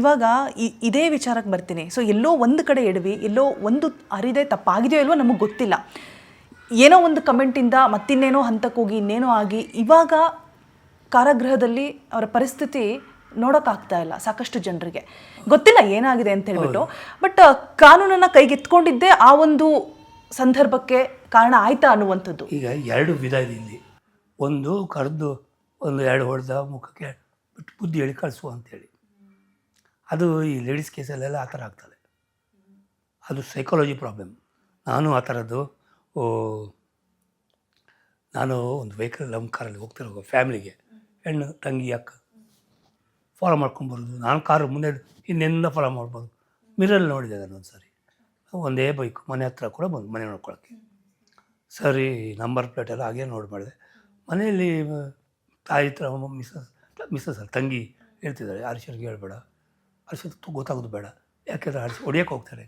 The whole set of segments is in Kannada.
ಇವಾಗ ಇದೇ ವಿಚಾರಕ್ಕೆ ಬರ್ತೀನಿ. ಸೊ ಎಲ್ಲೋ ಒಂದು ಕಡೆ ಎಡವಿ ಎಲ್ಲೋ ಒಂದು ಅರಿದೇ ತಪ್ಪಾಗಿದೆಯೋ ಇಲ್ವೋ ನಮಗೆ ಗೊತ್ತಿಲ್ಲ. ಏನೋ ಒಂದು ಕಮೆಂಟಿಂದ ಮತ್ತಿನ್ನೇನೋ ಹಂತಕ್ಕೆ ಹೋಗಿ ಇನ್ನೇನೋ ಆಗಿ ಇವಾಗ ಕಾರಾಗೃಹದಲ್ಲಿ ಅವರ ಪರಿಸ್ಥಿತಿ ನೋಡೋಕ್ಕಾಗ್ತಾ ಇಲ್ಲ ಸಾಕಷ್ಟು ಜನರಿಗೆ. ಗೊತ್ತಿಲ್ಲ ಏನಾಗಿದೆ ಅಂತ ಹೇಳ್ಬಿಟ್ಟು. ಬಟ್ ಕಾನೂನನ್ನು ಕೈಗೆತ್ಕೊಂಡಿದ್ದೇ ಆ ಒಂದು ಸಂದರ್ಭಕ್ಕೆ ಕಾರಣ ಆಯ್ತಾ ಅನ್ನುವಂಥದ್ದು. ಈಗ ಎರಡು ವಿಧ ಇದೆ ಇಲ್ಲಿ. ಒಂದು ಕರೆದು ಒಂದು ಎರಡು ಹೊಡೆದ ಮುಖಕ್ಕೆ ಬಿಟ್ಟು ಬುದ್ಧಿ ಹೇಳಿ ಕಳಿಸು ಅಂತೇಳಿ. ಅದು ಈ ಲೇಡೀಸ್ ಕೇಸಲ್ಲೆಲ್ಲ ಆ ಥರ ಆಗ್ತದೆ. ಅದು ಸೈಕಾಲಜಿ ಪ್ರಾಬ್ಲಮ್ ನಾನು ಆ ಥರದ್ದು ನಾನು ಒಂದು ವೆಹಿಕಲ್ ನಮ್ಮ ಕಾರಲ್ಲಿ ಹೋಗ್ತಿರೋ ಫ್ಯಾಮ್ಲಿಗೆ. ಹೆಣ್ಣು, ತಂಗಿ, ಅಕ್ಕ. ಫಾಲೋ ಮಾಡ್ಕೊಂಬರೋದು ನಾನು ಕಾರು ಮುಂದೆ, ಇನ್ನೆಂದ ಫಾಲೋ ಮಾಡ್ಬೋದು. ಮಿರಲ್ಲಿ ನೋಡಿದೆ ನಾನು ಒಂದು ಸಾರಿ ಒಂದೇ ಬೈಕ್ ಮನೆ ಹತ್ರ ಕೂಡ ಬಂದು, ಮನೆ ನೋಡ್ಕೊಳಕ್ಕೆ. ಸರಿ ನಂಬರ್ ಪ್ಲೇಟ್ ಎಲ್ಲ ಹಾಗೆ ನೋಡಿ ಮಾಡಿದೆ. ಮನೆಯಲ್ಲಿ, ತಾಯಿ ಹತ್ರ ಮಿಸ್ಸಸ್ ಮಿಸ್ಸಸ್ ತಂಗಿ ಹೇಳ್ತಿದ್ದಾರೆ. ಹರ್ಷನ್ಗೆ ಹೇಳ್ಬೇಡ. ಹರ್ಷದ್ ಗೊತ್ತಾಗೋದು ಬೇಡ. ಯಾಕೆಂದರೆ ಹರ್ಷ ಹೊಡಿಯೋಕೆ ಹೋಗ್ತಾರೆ.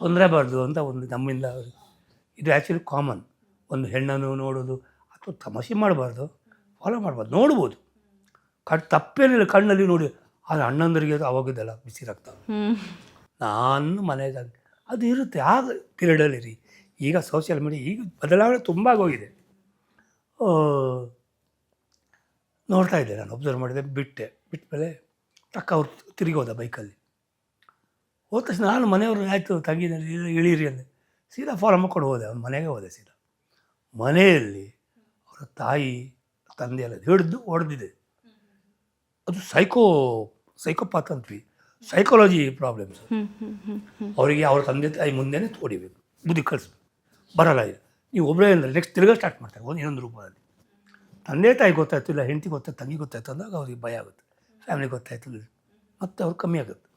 ತೊಂದರೆ ಬಾರ್ದು ಅಂತ ಒಂದು ನಮ್ಮಿಂದ ಇದು ಆ್ಯಕ್ಚುಲಿ ಕಾಮನ್ ಒಂದು ಹೆಣ್ಣನ್ನು ನೋಡೋದು ಅಥವಾ ತಮಾಷೆ ಮಾಡಬಾರ್ದು ಫಾಲೋ ಮಾಡ್ಬಾರ್ದು ನೋಡ್ಬೋದು. ಕಟ್ ತಪ್ಪೇನಿಲ್ಲ ಕಣ್ಣಲ್ಲಿ ನೋಡಿ. ಆದರೆ ಅಣ್ಣಂದರಿಗೆ ಅದು ಅವಾಗಿದ್ದಲ್ಲ ಬಿಸಿ ರಕ್ತ. ನಾನು ಮನೆಯಾಗ ಅದು ಇರುತ್ತೆ ಆಗ ಪೀರಿಯಡಲ್ಲಿ ರೀ. ಈಗ ಸೋಷಿಯಲ್ ಮೀಡಿಯಾ ಈಗ ಬದಲಾವಣೆ ತುಂಬ ಆಗೋಗಿದೆ. ನೋಡ್ತಾ ಇದ್ದೆ ನಾನು ಅಬ್ಸರ್ವ್ ಮಾಡಿದೆ ಬಿಟ್ಟೆ. ಬಿಟ್ಟ ಮೇಲೆ ತಕ್ಕ ಅವ್ರು ತಿರುಗಿ ಹೋದ ಬೈಕಲ್ಲಿ. ಹೋದ ತಕ್ಷಣ ನಾನು ಮನೆಯವರು ಆಯಿತು ತಂಗಿನಲ್ಲಿ ಇಳೀರಿ ಅಂದೆ. ಸೀದಾ ಫಾರಮ್ ಕೊಡು ಹೋದೆ ಅವ್ನ ಮನೆಗೆ ಹೋದೆ ಸೀದಾ. ಮನೆಯಲ್ಲಿ ಅವರ ತಾಯಿ ತಂದೆ ಎಲ್ಲ ಹಿಡಿದು ಹೊಡೆದಿದೆ. ಅದು ಸೈಕೋ ಸೈಕೋಪಾತ್ ಅಂತೀವಿ ಸೈಕಾಲಜಿ ಪ್ರಾಬ್ಲಮ್ಸ್. ಅವರಿಗೆ ಅವ್ರ ತಂದೆ ತಾಯಿ ಮುಂದೆನೇ ತೋಡಿಬೇಕು ಬುದ್ಧಿ ಕಳಿಸ್ಬೇಕು ಬರಲ್ಲ ಇದು ನೀವು ಒಬ್ಬರೇ ಅಂದರೆ ನೆಕ್ಸ್ಟ್ ತಿರ್ಗಾ ಸ್ಟಾರ್ಟ್ ಮಾಡ್ತಾರೆ ಒಂದು ಇನ್ನೊಂದು ರೂಪದಲ್ಲಿ. ತಂದೆ ತಾಯಿ ಗೊತ್ತಾಯ್ತು ಇಲ್ಲ ಹೆಂಡತಿ ಗೊತ್ತಾಯ್ತು ತಂಗಿ ಗೊತ್ತಾಯ್ತು ಅಂದಾಗ ಅವ್ರಿಗೆ ಭಯ ಆಗುತ್ತೆ. ಫ್ಯಾಮಿಲಿ ಗೊತ್ತಾಯ್ತು ಮತ್ತೆ ಅವ್ರು ಕಮ್ಮಿ ಆಗುತ್ತೆ